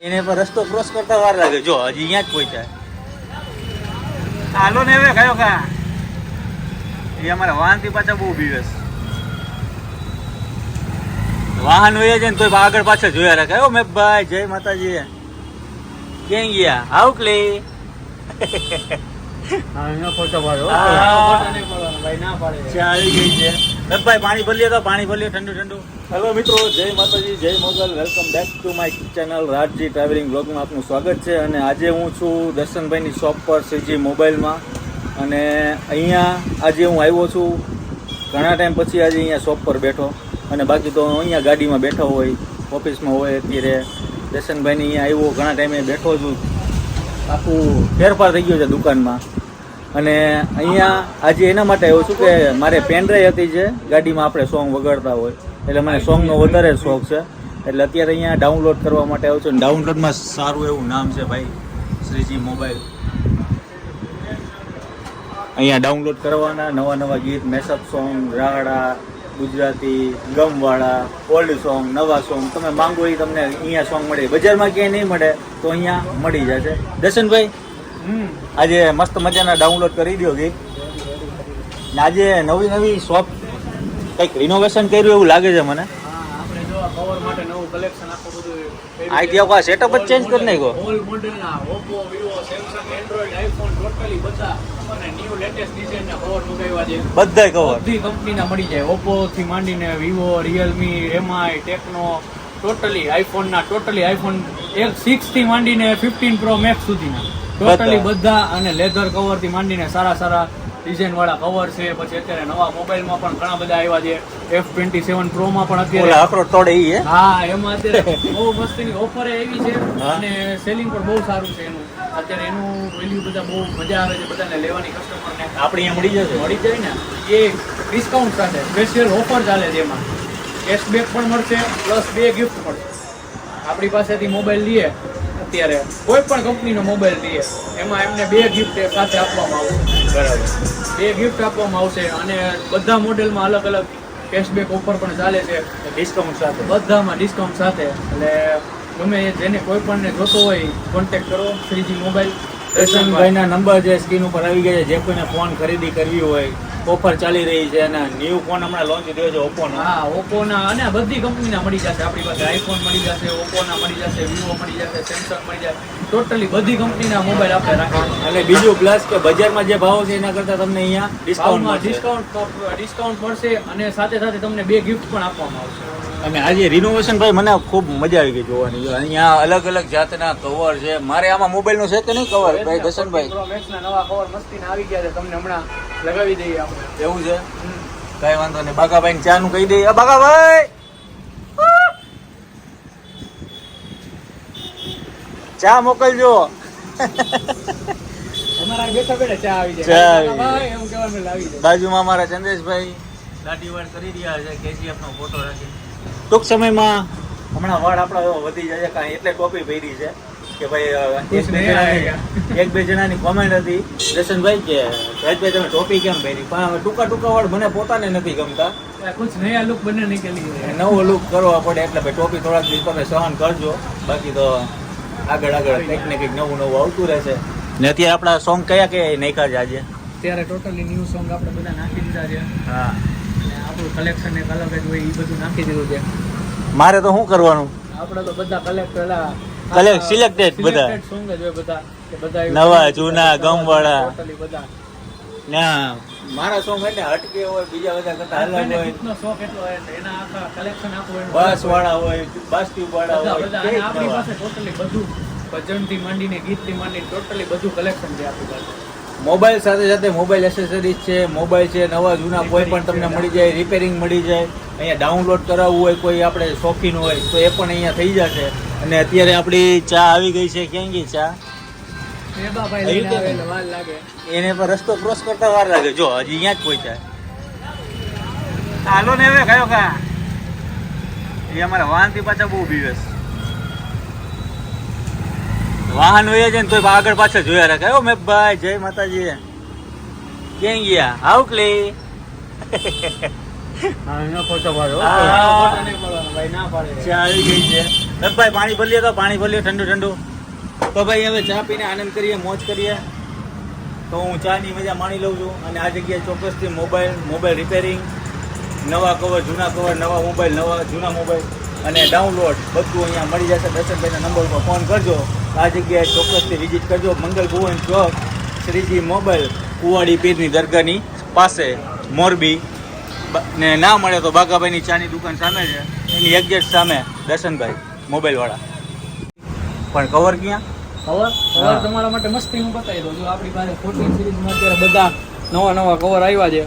એને પર રસ્તો ક્રોસ કરતા વાર લાગે. જો હજી અહીંયા જ પહોંચ્યા. હાલો ને હવે કયો કા? એ અમારા વાહનથી પાછા બહુ બીવેસ વાહન હોય છે ને આગળ પાછળ જોયા રાખે. ઓ મેં ભાઈ જય માતાજી. ક્યાં ગયા? આઉકલે ચા આવી ગઈ છે. ભાઈ, પાણી ભરીએ તો પાણી ભરીએ, ઠંડુ ઠંડુ. હેલો મિત્રો, જય માતાજી, જય Mogal. Welcome back to my channel Rajji travelling બ્લોગમાં આપનું સ્વાગત છે. અને આજે હું છું દર્શનભાઈની શોપ પર, શ્રીજી મોબાઈલમાં અને અહીંયા આજે હું આવ્યો છું. ઘણા ટાઈમ પછી આજે અહીંયા શોપ પર બેઠો. અને બાકી તો અહીંયા ગાડીમાં બેઠો હોય, ઓફિસમાં હોય, અત્યારે દર્શનભાઈની અહીંયા આવ્યો. ઘણા ટાઈમે બેઠો છું. આખું ફેરફાર થઈ ગયો છે દુકાનમાં. અને અહીંયા આજે એના માટે આવ્યો છું કે મારે પેનડ્રાઈવ હતી જે ગાડીમાં આપણે સોંગ વગાડતા હોય. એટલે મને સોંગનો વધારે શોખ છે. એટલે અત્યારે અહીંયા ડાઉનલોડ કરવા માટે આવ્યો છું. ડાઉનલોડમાં સારું એવું નામ છે ભાઈ શ્રીજી મોબાઈલ. અહીંયા ડાઉનલોડ કરવાના નવા નવા ગીત મેસઅપ સોંગ રાહડા ગુજરાતી ગમવાળા ઓલ્ડ સોંગ નવા સોંગ તમે માંગો એ તમને અહીંયા સોંગ મળે. બજારમાં ક્યાંય નહીં મળે તો અહીંયા મળી જશે દર્શનભાઈ આજે મસ્ત મજાના ડાઉનલોડ કરી દો ગઈ ને આજે નવી નવી શોપ કંઈક રિનોવેશન કર્યું એવું લાગે છે મને. કવર માટે નવું કલેક્શન આખું બધું આઈડિયા કા સેટઅપ જ ચેન્જ કરી નાખ્યો? ઓલ મોડેલના Oppo Vivo Samsung Android iPhone totally બધા અને ન્યૂ લેટેસ્ટ ડિઝાઇનના કવર મંગાવ્યા છે. બધાય કવર બધી કંપનીના મળી જાય. ઓપ્પો થી માંડીને Vivo Realme MI Tecno totally આઈફોનના totally iPhone એક સિક્સથી માંડીને ફિફ્ટીન પ્રો મેક્સ સુધીના. ટોટલી બધા. અને લેધર કવરથી માંડીને સારા સારા ડિઝાઇન વાળા કવર છે. પછી અત્યારે નવા મોબાઈલમાં પણ ઘણા બધા આવ્યા છે. એફ ટ્વેન્ટી સેવન પ્રોમાં પણ અત્યારે અખરોટ તોડે હા? એમાં અત્યારે બહુ મસ્તીની ઓફર એવી છે અને સેલિંગ પણ બહુ સારું છે એનું. અત્યારે એનું વેલ્યુ બધા બહુ મજા આવે છે બધાને લેવાની કસ્ટમરને આપણે અહીંયા મળી જશે. મળી જાય ને. એ ડિસ્કાઉન્ટ સાથે સ્પેશિયલ ઓફર ચાલે છે એમાં. કેશબેક પણ મળશે પ્લસ બે ગિફ્ટ મળશે. આપણી પાસેથી મોબાઈલ લઈએ અત્યારે કોઈ પણ કંપનીનો મોબાઈલ લઈએ એમાં એમને બે ગિફ્ટ સાથે આપવામાં આવશે. બરાબર. બે ગિફ્ટ આપવામાં આવશે અને બધા મોડેલમાં અલગ અલગ કેશબેક ઓફર પણ ચાલે છે. ડિસ્કાઉન્ટ સાથે. બધામાં ડિસ્કાઉન્ટ સાથે. એટલે ગમે જેને કોઈ પણને જોતો હોય કોન્ટેક્ટ કરો થ્રીજી મોબાઈલ દર્શનભાઈના નંબર જે સ્ક્રીન ઉપર આવી ગયા છે જે કોઈને ફોન ખરીદી કરવી હોય ઓફર ચાલી રહી છે અને ન્યૂ ફોન હમણાં લોન્ચ થયો છે ઓપ્પોનો હા ઓપ્પોના અને બધી કંપનીના મળી જશે. આપણી પાસે આઈફોન મળી જશે ઓપ્પોના મળી જશે વિવો મળી જશે સેમસંગ મળી જશે. ટોટલી બધી કંપનીના મોબાઈલ આપણે રાખીએ અને બીજું પ્લસ કે બજારમાં જે ભાવ છે એના કરતાં તમને અહીંયા ડિસ્કાઉન્ટ ડિસ્કાઉન્ટમાં ડિસ્કાઉન્ટ ડિસ્કાઉન્ટ મળશે અને સાથે સાથે તમને બે ગિફ્ટ પણ આપવામાં આવશે. અને આજે રિનોવેશન ભાઈ મને ખૂબ મજા આવી ગઈ જોવાની. અહીંયા અલગ અલગ જાતના કવર છે. મારે આમાં મોબાઈલનો છે કે નહીં કવર ભાઈ દર્શનભાઈ નવા કવર મસ્તીના આવી ગયા છે. તમને હમણાં લગાવી દઈએ આપણે. એવું છે? કઈ વાંધો નહીં. બાગાભાઈ ચા નું કહી દઈએ. બાકાભાઈ ચા મોકલજો. બેઠા બેઠા ચા આવી ચા ભાઈ એમ કહેવાનું જાય બાજુમાં મારા ચંદ્રેશભાઈ દાઢી વાળ કરી રહ્યા છે. કેજીએફ નો ફોટો રાખી ટૂંક સમયમાં હમણાં વાળ આપણા એવો વધી જાય છે કાંઈ એટલે ટોપી ભરી છે. કે ભાઈ એક બે જણાની એક બે જણાની કોમેન્ટ હતી દર્શનભાઈ કે રાજભાઈ તમે ટોપી કેમ પહેરી? પણ ટૂંકા ટૂંકા વાળ મને પોતાને નથી ગમતા. કુછ નયા લુક બને નીકળી નવો લુક કરવા પડે એટલે ભાઈ ટોપી થોડાક દિવસ તમે સહન કરજો. બાકી તો આગળ આગળ કંઈક ને કંઈક નવું નવું આવતું રહેશે. ને અત્યારે આપણા સોંગ કયા કયા નાખ્યા છે આજે? ત્યારે ટોટલી ન્યૂ સોંગ આપણે બધા નાખી દીધા છે. હા. અને આપણું કલેક્શન એક અલગ જ હોય એ બધું નાખી દીધું છે. મારે તો શું કરવાનું? આપણે તો બધા કલેક્ટ પેલા Collect- selected બધા. સોંગ જ હોય બધા કે બધા નવા, જૂના, ગમવાળા. વાળા. બધા. ના. મારા સોંગ એટલે હટકે હોય બીજા બધા કરતા અલગ હોય. ગીતનો શોખ એટલો હોય એટલે એના આખા કલેક્શન આખું હોય બસ વાળા હોય બસ ટ્યુબ વાળા હોય આપણી પાસે ટોટલી બધું. ભજનથી માંડીને ગીતથી માંડીને ટોટલી બધું કલેક્શન છે આપણી પાસે. મોબાઈલ સાથે સાથે મોબાઈલ એસેસરીઝ છે મોબાઈલ છે નવા જૂના કોઈ પણ તમને મળી જાય રિપેરિંગ મળી જાય. અહીંયા ડાઉનલોડ કરાવવું હોય કોઈ આપણે શોખીન હોય તો એ પણ અહીંયા થઈ જશે. અને અત્યારે આપણી ચા આવી ગઈ છે. ક્યાં ગઈ ચા? એને પર રસ્તો ક્રોસ કરતા વાર લાગે. જો હજી અહીંયા જ પહોંચ્યા. હાલો ને હવે કયો કા? એ અમારા વાહનથી પાછા બહુ બીવેસ વાહન હોય છે ને તોય આગળ પાછળ જોયા રાખે. ઓ મેં ભાઈ જય માતાજી. ક્યાં ગયા? આવકલી હા ભાઈ ના પાડે. ચા આવી ગઈ છે. રથભાઈ પાણી ભરીએ તો પાણી ભરીએ ઠંડુ ઠંડુ. તો ભાઈ હવે ચા પીને આનંદ કરીએ મોજ કરીએ. તો હું ચાની મજા માણી લઉં છું. અને આ જગ્યાએ ચોક્કસથી મોબાઈલ મોબાઈલ રિપેરિંગ નવા કવર જૂના કવર નવા મોબાઈલ નવા જૂના મોબાઈલ અને ડાઉનલોડ બધું અહીંયા મળી જશે. દર્શનભાઈના નંબર ઉપર ફોન કરજો. આ જગ્યાએ ચોક્કસથી વિઝિટ કરજો. મંગલ ભુવન ચોક શ્રીજી મોબાઈલ કુવાડી પીરની દરગાહની પાસે મોરબી. ને ના મળે તો બાગાભાઈની ચાની દુકાન સામે છે. એની એક્ઝેક્ટ સામે દર્શનભાઈ મોબાઈલવાળા. પણ કવર ક્યાં? કવર કવર તમારા માટે મસ્તી હું બતાવી દઉં જો આપણી પાસે ફોર્ટીન સિરીઝમાં અત્યારે બધા નવા નવા કવર આવ્યા છે.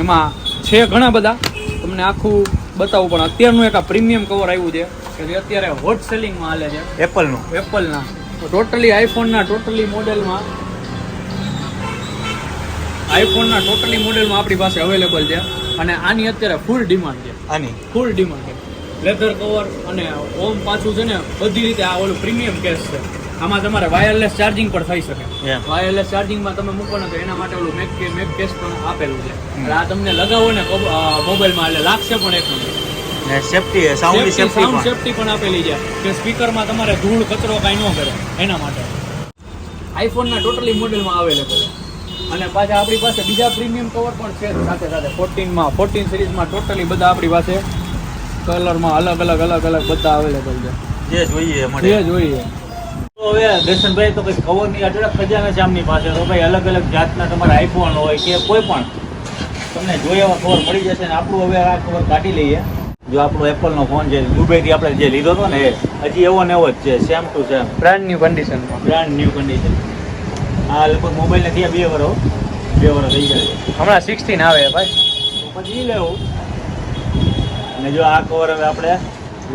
એમાં છે ઘણા બધા. તમને આખું બતાવું પણ અત્યારનું એક આ પ્રીમિયમ કવર આવ્યું છે કે જે અત્યારે હોટ સેલિંગમાં હાલે છે. એપલનું એપલના ટોટલી આઈફોનના ટોટલી મોડેલમાં આઈફોનના ટોટલી મોડેલમાં આપણી પાસે અવેલેબલ છે અને આની અત્યારે ફૂલ ડિમાન્ડ છે. આની? ફૂલ ડિમાન્ડ છે. લેધર કવર અને ઓમ પાછું છે ને બધી રીતે આ ઓલું પ્રીમિયમ કેસ છે. આમાં તમારે વાયરલેસ ચાર્જિંગ પણ થઈ શકે. વાયરલેસ ચાર્જિંગમાં તમે મૂકો ને તો એના માટે ઓલું મેક મેક કેસ પણ આપેલું છે. એટલે આ તમને લગાવો ને મોબાઈલમાં એટલે લાગશે પણ એક નંબર સેફટી સાઉન્ડ સેફટી પણ. આપેલી છે કે સ્પીકરમાં તમારે ધૂળ કચરો કાંઈ ન કરે એના માટે. આઈફોનના ટોટલી મોડેલમાં અવેલેબલ અને પાછા આપણી પાસે બીજા પ્રીમિયમ કવર પણ છે સાથે સાથે ફોર્ટીનમાં ફોર્ટીન સિરીઝમાં ટોટલી બધા આપણી પાસે કલરમાં અલગ અલગ અલગ અલગ બધા અવેલેબલ છે. જે જોઈએ મળે. જે જોઈએ. તો હવે દર્શનભાઈ તો કંઈ કવરની અઢળક ખજાના છે આમની પાસે તો ભાઈ અલગ અલગ જાતના તમારા આઈફોન હોય કે કોઈ પણ. તમને જોઈએ એવા કવર મળી જશે ને આપણું હવે આ કવર કાઢી લઈએ. જો આપણો એપલનો ફોન છે દુબઈથી આપણે જે લીધો હતો ને એ હજી એવો ને એવો જ છે same to same brand new કન્ડિશનમાં બ્રાન્ડ ન્યૂ કન્ડિશન આ લગભગ મોબાઈલને થયા બે વર્ષ બે વર્ષ થઈ ગયા. હમણાં સિક્સટીન આવે ભાઈ. તો પછી લેવું અને જો આ કવર હવે આપણે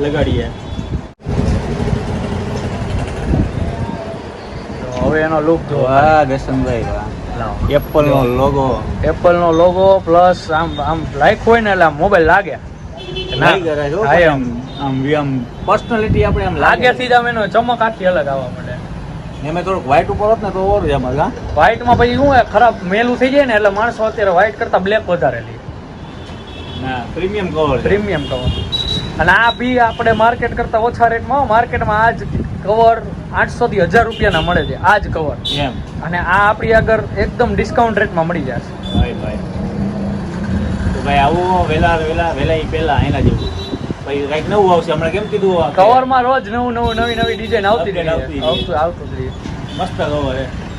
લગાડીએ. હવે એનો લુક જો વાહ દર્શનભાઈ વાહ. એપલનો લોગો એપલ નો લોગો પ્લસ આમ આમ લાઈક હોય ને એટલે આમ મોબાઈલ લાગે. હો. હા. આમ આમ પર્સનાલિટી આપણે આમ લાગે. લાગેથી જ આમ એનો ચમક આખી અલગ આવવા મળે ને મેં થોડુંક વ્હાઇટ ઉપર હોત ને તો ઓર એમાં હા. વ્હાઈટમાં પછી શું ખરાબ મેલું થઈ જાય ને એટલે માણસો અત્યારે વ્હાઈટ કરતા બ્લેક વધારે લે. ના પ્રીમિયમ કવર પ્રીમિયમ કવર અને આ બી આપણે માર્કેટ કરતાં ઓછા રેટમાં માર્કેટમાં આ જ કવર આઠસો થી હજાર રૂપિયાના મળે છે આ જ કવર એમ. અને આ આપણી આગળ એકદમ ડિસ્કાઉન્ટ રેટમાં મળી જશે. ભાઈ ભાઈ. તો ભાઈ આવું વેલા વેલા વેલા ઈ પહેલાં એના જેવું. ભાઈ કંઈક નવું આવશે. હમણાં કેમ કીધું કવરમાં રોજ નવું નવું નવી નવી ડિઝાઇન આવતી આવતી આવતું મસ્ત ખબર છે